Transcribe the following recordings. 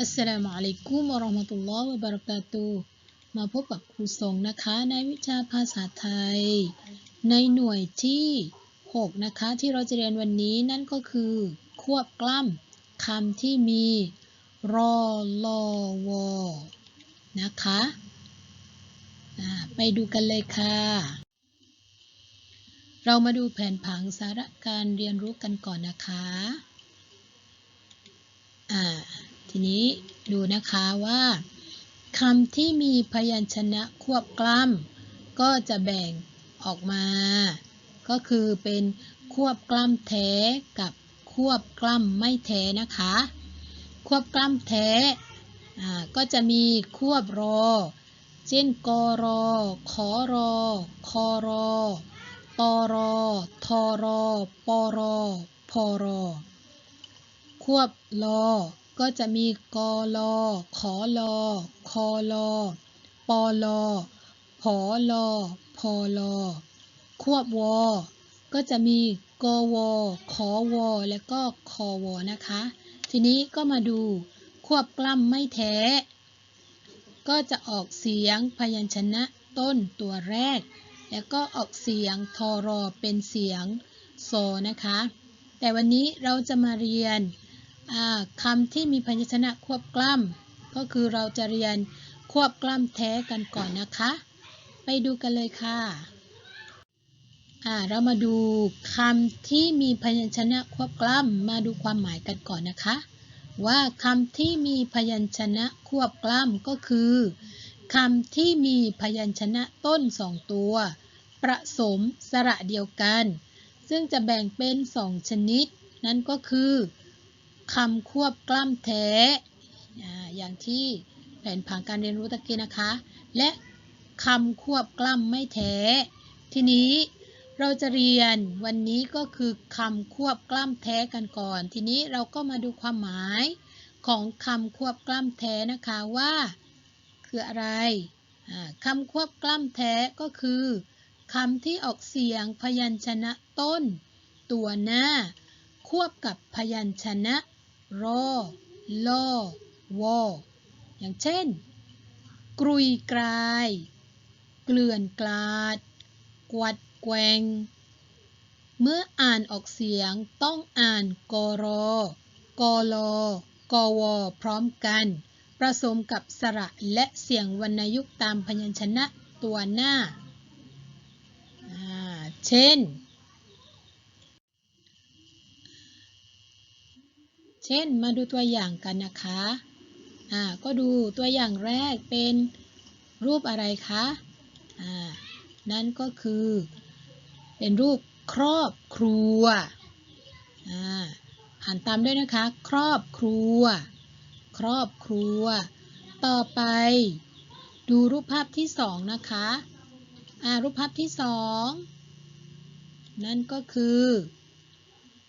อัสสลามุอะลัยกุมวะเราะห์มะตุลลอฮ์วะบะเราะกาตุมาพบกับครูทรงนะคะ ในวิชาภาษาไทย ในหน่วยที่ 6 นะคะ ที่เราจะเรียนวันนี้นั่นก็คือ ควบกล้ำคำที่มีรอลอวอนะคะไปดูกันเลยค่ะ เรามาดูแผนผังสาระการเรียนรู้กันก่อนนะคะอ่า ทีนี้ดูนะคะว่าคำที่มีพยัญชนะควบกล้ำก็จะแบ่งออกมา ก็คือเป็นควบกล้ำแท้กับควบกล้ำไม่แท้นะคะ ควบกล้ำแท้ก็จะมีควบรอ เช่นกรอขอรอคอรอตอรอทอรอปอรอพอรอควบลอ ก็จะมีกอลอขอลอคอลอปอลอผอลอพอลอควบวอก็จะมีกวอขอวอและก็คอวอนะคะ ทีนี้ก็มาดูควบกล้ำไม่แท้ ก็จะออกเสียงพยัญชนะต้นตัวแรก แล้วก็ออกเสียงทอรอเป็นเสียงโซนะคะ แต่วันนี้เราจะมาเรียน คำที่มีพยัญชนะควบกล้ำก็คือเราจะเรียนควบกล้ำแท้กันก่อนนะคะ ไปดูกันเลยค่ะเรามาดูคำที่มีพยัญชนะควบกล้ำมาดูความหมายกันก่อนนะคะ ว่าคำที่มีพยัญชนะควบกล้ำก็คือคำที่มีพยัญชนะต้นสองตัว ประสมสระเดียวกัน ซึ่งจะแบ่งเป็นสองชนิด นั่นก็คือ คำควบกล้ำแท้ อย่างที่แผนผังการเรียนรู้ตะกี้นะคะ และคำควบกล้ำไม่แท้ ทีนี้เราจะเรียนวันนี้ก็คือคำควบกล้ำแท้กันก่อน ทีนี้เราก็มาดูความหมายของคำควบกล้ำแท้นะคะว่า คืออะไรคำควบกล้ำแท้ก็คือคำที่ออกเสียงพยัญชนะต้น ตัวหน้า ควบกับพยัญชนะ รอลอวออย่างเช่น กรุยกลาย เกลื่อนกลาด กวัดแกง เมื่ออ่านออกเสียงต้องอ่านกรอกลกวพร้อมกัน ผสมกับสระและเสียงวรรณยุกต์ตามพยัญชนะตัวหน้า เช่น เช่นมาดูตัวอย่างกันนะคะ อ่า ก็ดูตัวอย่างแรกเป็นรูปอะไรคะ อ่า นั่นก็คือ เป็นรูปครอบครัว อ่า อ่านตามด้วยนะคะ ครอบครัว ครอบครัว ต่อไป ดูรูปภาพที่สองนะคะ อ่า รูปภาพที่สอง นั่นก็คือ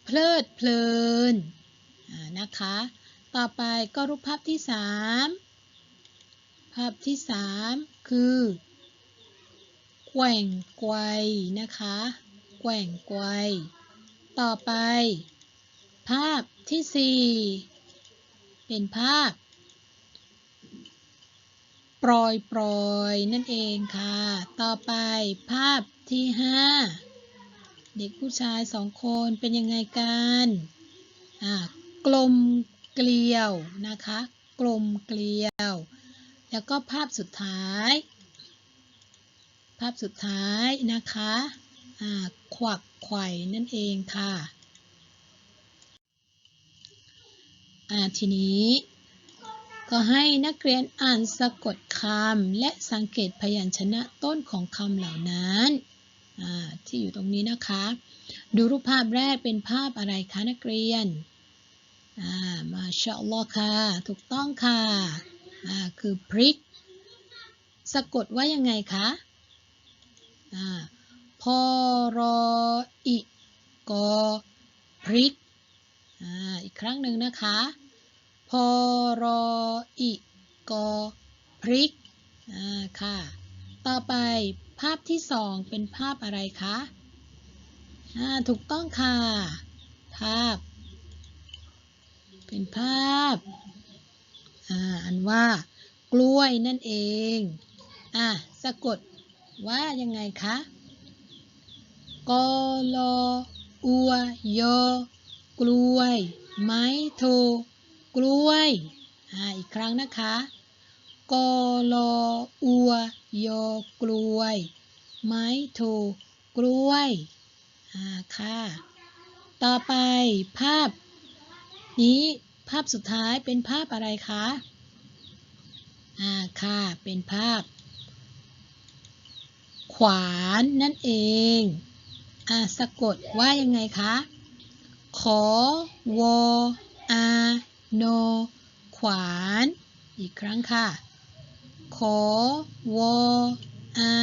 เพลิดเพลิน นะคะ ต่อไปก็รูปภาพที่ 3 ภาพที่ 3 คือ แกว่งไกวนะคะ แกว่งไกวต่อไป ภาพที่ 4 เป็นภาพปลอยปลอยนั่นเองค่ะ ต่อไปภาพที่ 5 เด็กผู้ชายสองคนเป็นยังไงกัน กลมเกลียวนะคะ กลมเกลียว แล้วก็ภาพสุดท้าย ภาพสุดท้ายนะคะขวักไข่นั่นเองค่ะทีนี้ก็ให้นักเรียนอ่านสะกดคำและสังเกตพยัญชนะต้นของคำเหล่านั้นที่อยู่ตรงนี้นะคะ ดูรูปภาพแรกเป็นภาพอะไรคะนักเรียน อ่ามาชาอัลอค่ะถูกต้องค่ะอ่าคือพริก สะกดว่ายังไงคะอ่าพอรออีกอพริกอ่าอีกครั้งหนึ่งนะคะพอรออีกอพริกอ่าค่ะ ต่อไปภาพที่สองเป็นภาพอะไรคะอ่าถูกต้องค่ะ ภาพ เป็นภาพอันว่ากล้วยนั่นเอง อะ สะกดว่ายังไงคะกอลออัวยอกล้วย ไม้โท กล้วย อ่า อีกครั้งนะคะกอลออัวยอกล้วย ไม้โท กล้วย อ่า ค่ะ ต่อไปภาพ นี้ภาพสุดท้ายเป็นภาพอะไรคะ อ่า ค่ะ เป็นภาพ ขวานนั่นเอง อ่า สะกดว่ายังไงคะ ขอวออาโน ขวาน อีกครั้งค่ะ ขอวออา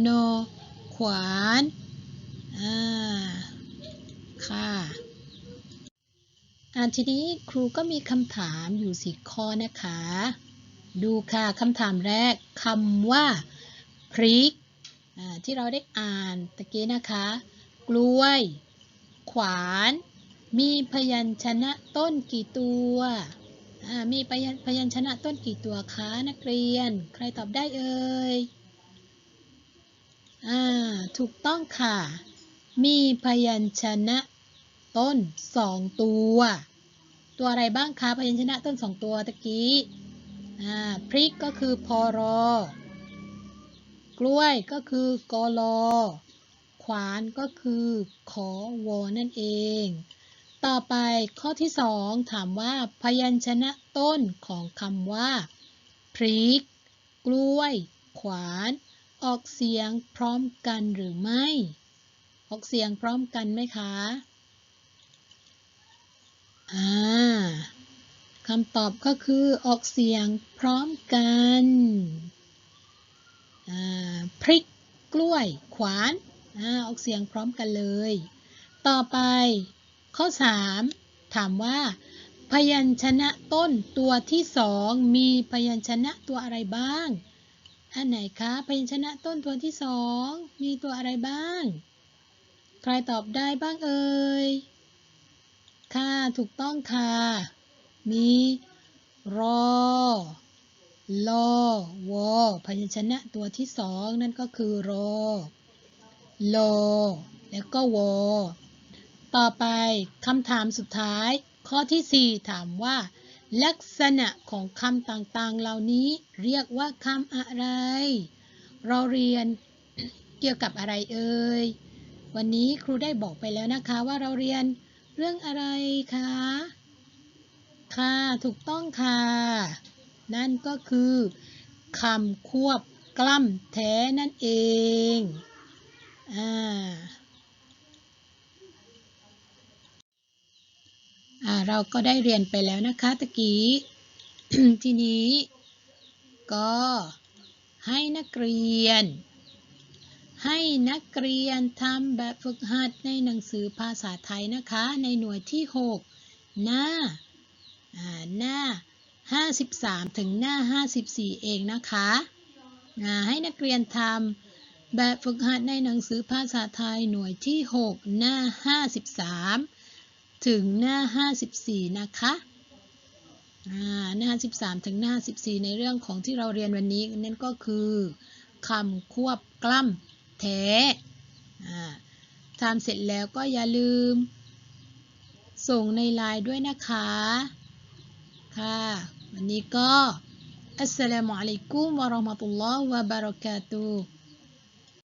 โน ขวาน อ่า ค่ะ ทีนี้ครูก็มีคำถามอยู่สิข้อนะคะ ดูค่ะคำถามแรกคำว่าพริกที่เราได้อ่านตะกี้นะคะ กล้วย ขวาน มีพยัญชนะต้นกี่ตัวมีพยัญพยัญชนะต้นกี่ตัวคะนักเรียน ใครตอบได้เอ่ยอถูกต้องค่ะ มีพยัญชนะ ต้นสองตัว ตัวอะไรบ้างคะพยัญชนะต้นสองตัวตะกี้อ่าพริกก็คือพอรอกล้วยก็คือกอลอขวานก็คือขอวอนั่นเอง ต่อไปข้อที่สองถามว่าพยัญชนะต้นของคำว่า พริก กล้วย ขวาน ออกเสียงพร้อมกันหรือไม่ ออกเสียงพร้อมกันไหมคะ อ่าคำตอบก็คือออกเสียงพร้อมกันพริกกล้วยขวานอออกเสียงพร้อมกันเลย ต่อไป ข้อ 3 ถามว่า พยัญชนะต้นตัวที่สองมีพยัญชนะตัวอะไรบ้าง อันไหนคะ พยัญชนะต้นตัวที่สองมีตัวอะไรบ้าง ใครตอบได้บ้างเอ่ย ค่ะ ถูกต้องค่ะ มีรอลอวอพยัญชนะตัวที่สองนั่นก็คือรอลอแล้วก็วอต่อไปคำถามสุดท้าย ข้อที่ 4 ถามว่า ลักษณะของคำต่างๆ เหล่านี้เรียกว่าคำอะไร เราเรียนเกี่ยวกับอะไรเอ่ยวันนี้ครูได้บอกไปแล้วนะคะว่าเราเรียน เรื่องอะไรคะ ค่ะ ถูกต้องค่ะ นั่นก็คือคำควบกล้ำแท้นั่นเอง อ่าอ่าเราก็ได้เรียนไปแล้วนะคะตะกี้ ทีนี้ ก็ให้นักเรียน ให้นักเรียนทำแบบฝึกหัดในหนังสือภาษาไทยนะคะ ในหน่วยที่ 6 หน้าอ่าหน้า 53 ถึงหน้า 54 เองนะคะให้นักเรียนทำแบบฝึกหัดในหนังสือภาษาไทยหน่วยที่ 6 หน้า 53 ถึงหน้า 54 นะคะอ่าหน้า 13 ถึงหน้า 14 ในเรื่องของที่เราเรียนวันนี้นั่นก็คือคำควบกล้ำ แท้อ่ทำเสร็จแล้วก็อย่าลืม ส่งในไลน์ด้วยนะคะ ค่ะ วันนี้ก็อัสสลามุอะลัยกุมวะเราะห์มะตุลลอฮ์วะบะเราะกาตุฮ์